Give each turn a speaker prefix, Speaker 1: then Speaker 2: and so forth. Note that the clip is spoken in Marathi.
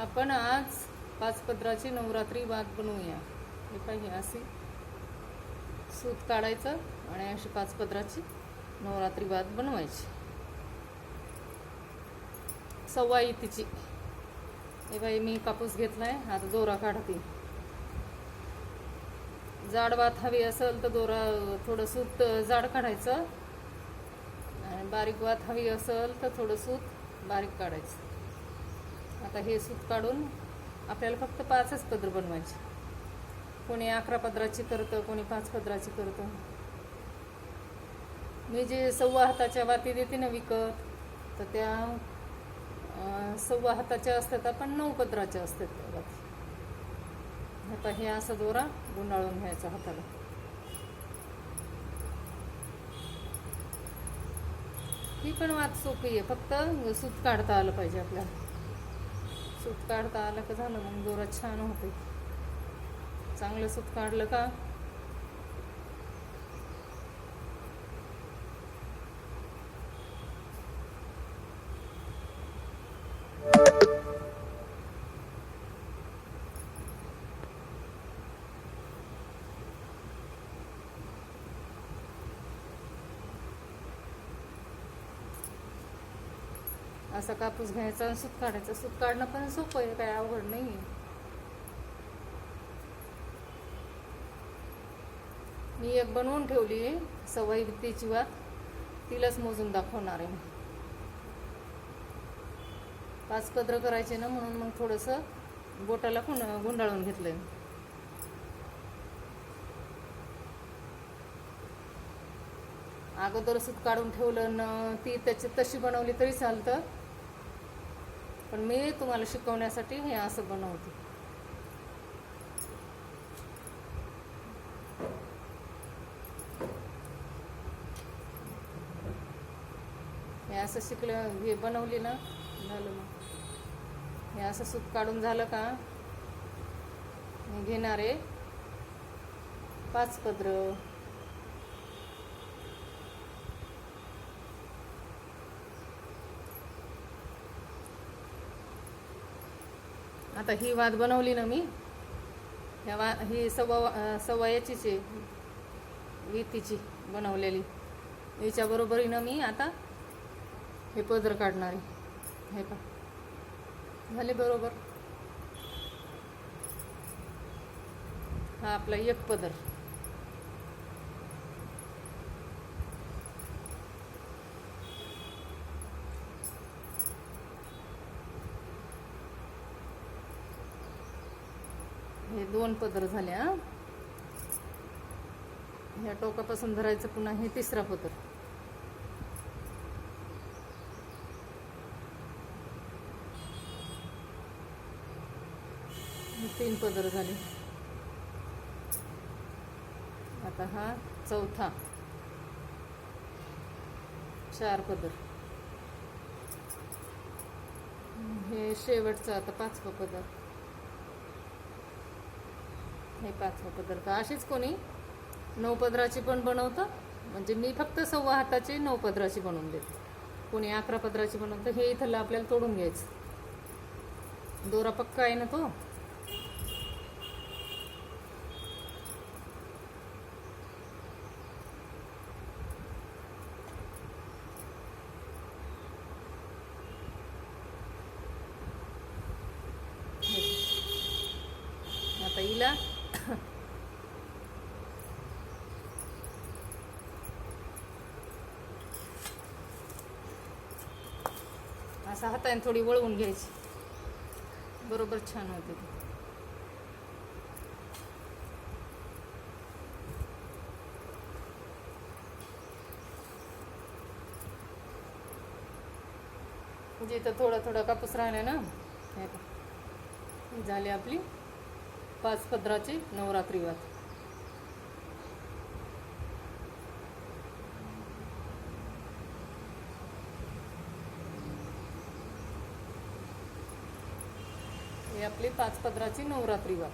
Speaker 1: आपण आज पाच पदराची नवरात्री वाद बनवूया. हे पाहिजे अशी सूत काढायचं आणि अशी पाच पदराची नवरात्री वाद बनवायची. सव्वा तिची हे बाई मी कापूस घेतलाय आता दोरा काढते. जाड भात हवी असेल तर दोरा थोडं सूत जाड काढायचं. आणि बारीक वात हवी असेल तर थोडं सूत बारीक काढायचं. आता हे सूत काढून आपल्याला फक्त पाचच पदर बनवायचे. कोणी अकरा पदराची करतं कोणी पाच पदराची करतं. मी जे सव्वा हाताच्या वाती देते ना विकत तर त्या सव्वा हाताच्या असतात आपण नऊ पदराच्या असतात वाती आता हे असं दोरा गुंडाळून घ्यायचा हाताला. ही पण वात सोपी आहे फक्त सूत काढता आलं पाहिजे आपल्याला. सूत काढता आलं का झालं मग दोरा छान होते. चांगलं सूत काढलं का? असा कापूस घ्यायचा आणि सूत काढायचं. सूत काढणं पण सोपं आहे काय अवघड नाही आहे मी एक बनवून ठेवली आहे सवाई वित्तीची वात. तिलाच मोजून दाखवणार आहे पाच पत्र करायचे ना म्हणून मग थोडंसं बोटाला गुंड गुंडाळून घेतलंय अगोदर सूत काढून ठेवलं न ती त्याची तशी बनवली तरी चालतं. पण मी तुम्हाला शिकवण्यासाठी हे असं बनवते. हे असं शिकलं हे बनवली ना झालं मग. हे असं सूप काढून झालं का? घेणारे घेणार आहे. पाच पदरं. आता ही वाद बनवली ना मी. ह्या वा ही सव्वा सवयाचीच सव्वा आहे. वितीची बनवलेली. याच्या ना मी आता हे पदर काढणार आहे. हे पा झाले बरोबर? हा आपला एक पदर. दोन पदर झाले ह्या टोकापासून धरायचं पुन्हा हे तिसरा पदर. तीन पदर झाले. आता हा चौथा. चार पदर. हे शेवटचं आता पाचवा पदर. हे पाचवा पदार्थ. अशीच कोणी? नऊ पदराची पण बनवतं. म्हणजे मी फक्त सव्वा हाताची नऊ पदराची बनवून देते. कोणी अकरा पदराची बनवतं हे इथलं आपल्याला तोडून घ्यायचं. दोरा पक्का आहे ना तो? आता इला असं हाताने थोडी वळवून घ्यायची. बरोबर छान होते जिथं म्हणजे थोडा थोडा कापूस राहिला ना? हे झाली आपली. पाच पदराची नवरात्री वाद हे आपली पाच पदराची नवरात्री वाद